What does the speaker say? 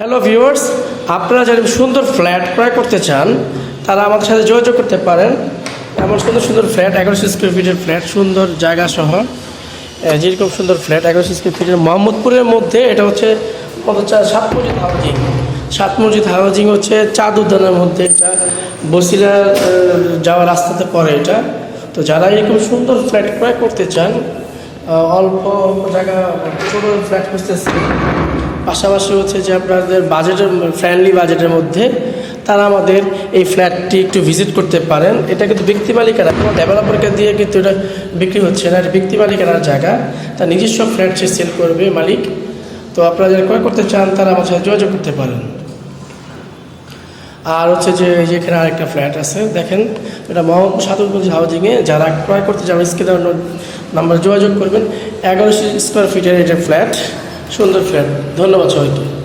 Hello viewers আপনারা যারা সুন্দর ফ্ল্যাট ক্রয় করতে চান, তারা আমাদের সাথে যোগাযোগ করতে পারেন। এমন সুন্দর সুন্দর ফ্ল্যাট এগারোশো স্কোয়ার ফিটের ফ্ল্যাট সুন্দর জায়গা সহ যেরকম সুন্দর ফ্ল্যাট এগারোশো স্কোয়ার ফিটের মোহাম্মদপুরের মধ্যে, এটা হচ্ছে সাত মসজিদ হাউজিং সাত মসজিদ হাউজিং হচ্ছে চাঁদ উদ্যানের মধ্যে, এটা বসিরা যাওয়ার রাস্তাতে পড়ে এটা। তো যারা এরকম সুন্দর ফ্ল্যাট ক্রয় করতে চান অল্প জায়গা, ছোটো ফ্ল্যাট খুঁজতেছে। পাশাপাশি হচ্ছে যে আপনাদের বাজেটের ফ্রেন্ডলি বাজেটের মধ্যে তারা আমাদের এই ফ্ল্যাটটি একটু ভিজিট করতে পারেন। এটা কিন্তু ব্যক্তি মালিকানা। কোনো ডেভেলপারকে দিয়ে কিন্তু এটা বিক্রি হচ্ছে না। এটা ব্যক্তি মালিকানার জায়গা। তার নিজস্ব ফ্ল্যাট সে সেল করবে মালিক। তো আপনারা যারা ক্রয় করতে চান, তারা আমার সাথে যোগাযোগ করতে পারেন। আর হচ্ছে যে এখানে আরেকটা ফ্ল্যাট আছে, দেখেন, এটা মোহাম্মদ সাদুরগঞ্জ হাউজিংয়ে, যারা ক্রয় করতে যাবেন স্ক্রিনে নাম্বার যোগাযোগ করবেন। এগারোশো স্কোয়ার ফিটের এটা ফ্ল্যাট, সুন্দর ফ্ল্যাট। ধন্যবাদ সবাইকে।